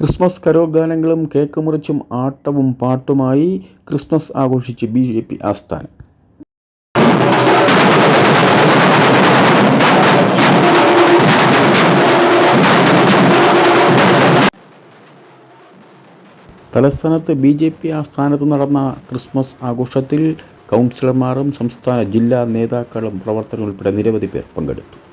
Christmas കരോഗാനങ്ങളും cake മുറിച്ചും ആട്ടവും പാട്ടുമായി ക്രിസ്മസ് ആഘോഷിച്ച് ബി ജെ പി ആസ്ഥാനം. തലസ്ഥാനത്ത് ബി ജെ പി ആസ്ഥാനത്ത് നടന്ന ക്രിസ്മസ് ആഘോഷത്തിൽ കൗൺസിലർമാരും സംസ്ഥാന ജില്ലാ നേതാക്കളും പ്രവർത്തകരും ഉൾപ്പെടെ നിരവധി പേർ പങ്കെടുത്തു.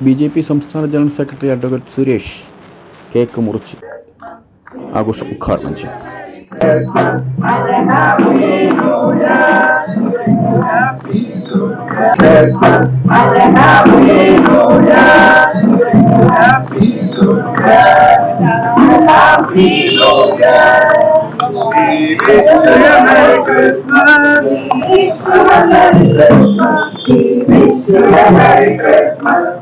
ബി ജെ പി സംസ്ഥാന general secretary advocate Suresh cake മുറിച്ച് ആഘോഷം ഉദ്ഘാടനം ചെയ്തു We wish you a Merry Christmas.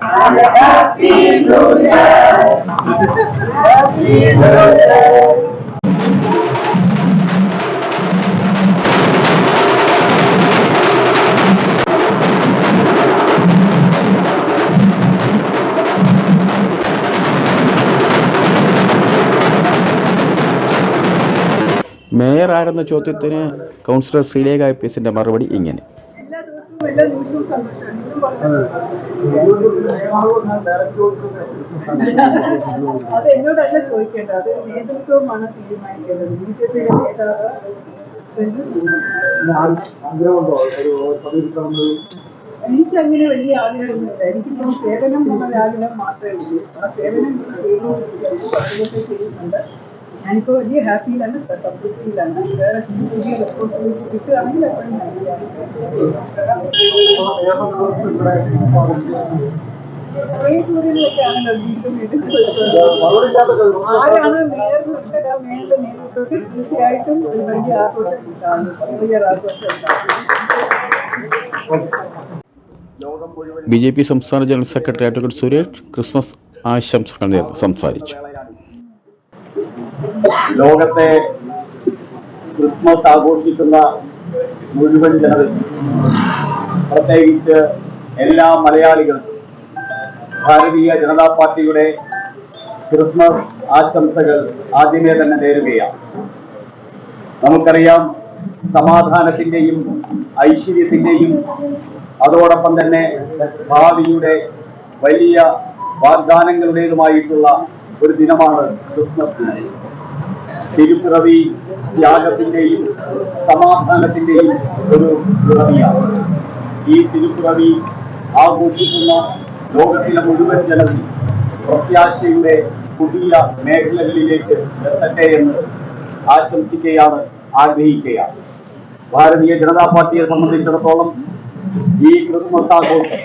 Mayor ആരെന്ന ചോദ്യത്തിന് കൗൺസിലർ ശ്രീലേഖ ഐ പി എസിന്റെ മറുപടി ഇങ്ങനെ. അത് എന്നോടല്ല ചോദിക്കേണ്ടത്. അത് നേതൃത്വമാണ് തീരുമാനിക്കേണ്ടത്. ബി ജെ പിയുടെ നേതാവ് എനിക്ക് അങ്ങനെ വലിയ ആഗ്രഹമൊന്നുമില്ല. എനിക്ക് സേവനം എന്നൊരാഗ്രഹം മാത്രമേ ഉള്ളൂ. ആ സേവനം ചെയ്യുന്നുണ്ട്. ഞാനിപ്പോൾ വലിയ ഹാപ്പിയിലാണ് സംതൃപ്തിയിലാണ് വേറെ പുതിയ റെസ്പോൺസിബിലിറ്റി കിട്ടുകയാണെങ്കിൽ ആരാണ് മേയർ മേയറുടെ നേതൃത്വത്തിൽ തീർച്ചയായിട്ടും ഒരു വലിയ ആഘോഷം വലിയ ആഘോഷം ബി ജെ പി സംസ്ഥാന general secretary advocate Suresh Christmas ആശംസകൾ നേർന്ന് സംസാരിച്ചു. ലോകത്തെ ക്രിസ്മസ് ആഘോഷിക്കുന്ന മുഴുവൻ ജനത പ്രത്യേകിച്ച് എല്ലാ മലയാളികൾക്കും ഭാരതീയ ജനതാ പാർട്ടിയുടെ ക്രിസ്മസ് ആശംസകൾ ആദ്യമേ തന്നെ നേരുകയാണ്. നമുക്കറിയാം സമാധാനത്തിന്റെയും ഐശ്വര്യത്തിന്റെയും അതോടൊപ്പം തന്നെ ഭാവിയുടെ വലിയ വാഗ്ദാനങ്ങളുടേതുമായിട്ടുള്ള ഒരു ദിനമാണ് ക്രിസ്മസ് ദിനം. തിരുപ്പിറവി ത്യാഗത്തിന്റെയും സമാധാനത്തിന്റെയും ഒരു പിറവിയാണ് ഈ തിരുപ്പിറവി ആഘോഷിക്കുന്ന ലോകത്തിലെ മുഴുവൻ ജനവും പ്രത്യാശയുടെ പുതിയ മേഖലകളിലേക്ക് എത്തട്ടെ എന്ന് ആശംസിക്കുകയാണ് ആഗ്രഹിക്കുകയാണ്. ഭാരതീയ ജനതാ പാർട്ടിയെ സംബന്ധിച്ചിടത്തോളം ഈ ക്രിസ്മസ് ആഘോഷം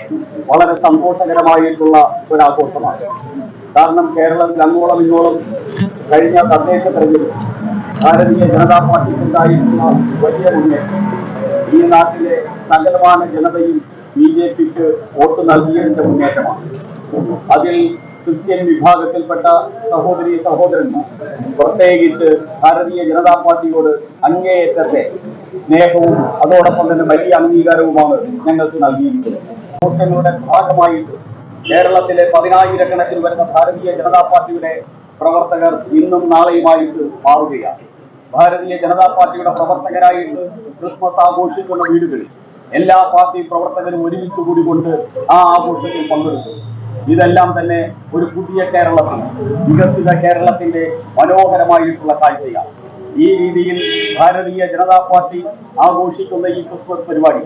വളരെ സന്തോഷകരമായിട്ടുള്ള ഒരാഘോഷമാണ്. കാരണം കേരളത്തിൽ അങ്ങോളം ഇങ്ങോളം കഴിഞ്ഞ തദ്ദേശ തെരഞ്ഞെടുപ്പ് ഭാരതീയ ജനതാ പാർട്ടിക്കുണ്ടായിരുന്ന വലിയ മുന്നേറ്റം ഈ നാട്ടിലെ സകലമാന ജനതയും ബി ജെ പിക്ക് വോട്ട് നൽകിയതിന്റെ മുന്നേറ്റമാണ്. അതിൽ ക്രിസ്ത്യൻ വിഭാഗത്തിൽപ്പെട്ട സഹോദരി സഹോദരന്മാർ പ്രത്യേകിച്ച് ഭാരതീയ ജനതാ പാർട്ടിയോട് അങ്ങേയറ്റത്തെ സ്നേഹവും അതോടൊപ്പം തന്നെ വലിയ അംഗീകാരവുമാണ് ഞങ്ങൾക്ക് നൽകിയിരിക്കുന്നത്. ആഘോഷങ്ങളുടെ ഭാഗമായിട്ട് കേരളത്തിലെ പതിനായിരക്കണക്കിന് വരുന്ന ഭാരതീയ ജനതാ പാർട്ടിയുടെ പ്രവർത്തകർ ഇന്നും നാളെയുമായിട്ട് മാറുകയാണ്. ഭാരതീയ ജനതാ പാർട്ടിയുടെ പ്രവർത്തകരായിട്ട് ക്രിസ്മസ് ആഘോഷിക്കുന്ന വീടുകളിൽ എല്ലാ പാർട്ടി പ്രവർത്തകരും ഒരുമിച്ച് കൂടിക്കൊണ്ട് ആ ആഘോഷത്തിൽ പങ്കെടുക്കും ഇതെല്ലാം തന്നെ ഒരു പുതിയ കേരളത്തിന് വികസിത കേരളത്തിന്റെ മനോഹരമായിട്ടുള്ള കാഴ്ചയാണ്. ഈ രീതിയിൽ ഭാരതീയ ജനതാ പാർട്ടി ആഘോഷിക്കുന്ന ഈ ക്രിസ്മസ് പരിപാടി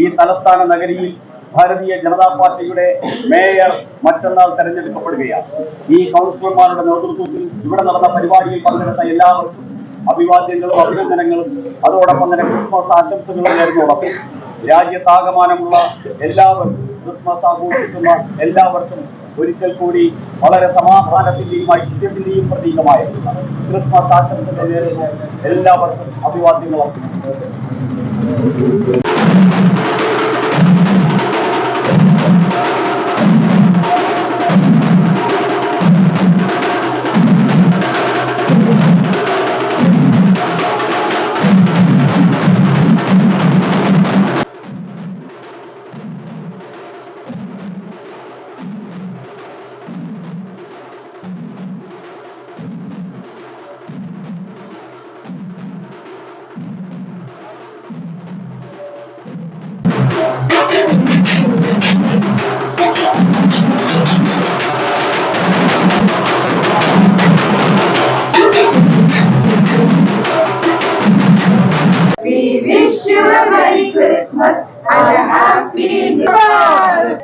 ഈ തലസ്ഥാന നഗരിയിൽ ഭാരതീയ ജനതാ പാർട്ടിയുടെ മേയർ മറ്റന്നാൾ തെരഞ്ഞെടുക്കപ്പെടുകയാണ്. ഈ കൗൺസിലർമാരുടെ നേതൃത്വത്തിൽ ഇവിടെ നടന്ന പരിപാടിയിൽ പങ്കെടുത്ത എല്ലാവർക്കും അഭിവാദ്യങ്ങളും അഭിനന്ദനങ്ങളും. അതോടൊപ്പം തന്നെ ക്രിസ്മസ് ആശംസകളും നേർന്നോടൊപ്പം രാജ്യത്താകമാനമുള്ള എല്ലാവർക്കും ക്രിസ്മസ് ആഘോഷിക്കുന്ന എല്ലാവർക്കും ഒരിക്കൽ കൂടി വളരെ സമാധാനത്തിന്റെയും ഐശ്വര്യത്തിന്റെയും പ്രതീകമായ ക്രിസ്മസ് ആശംസകൾ നേരിടുന്ന എല്ലാവർക്കും അഭിവാദ്യങ്ങൾ Christmas and a Happy New Year.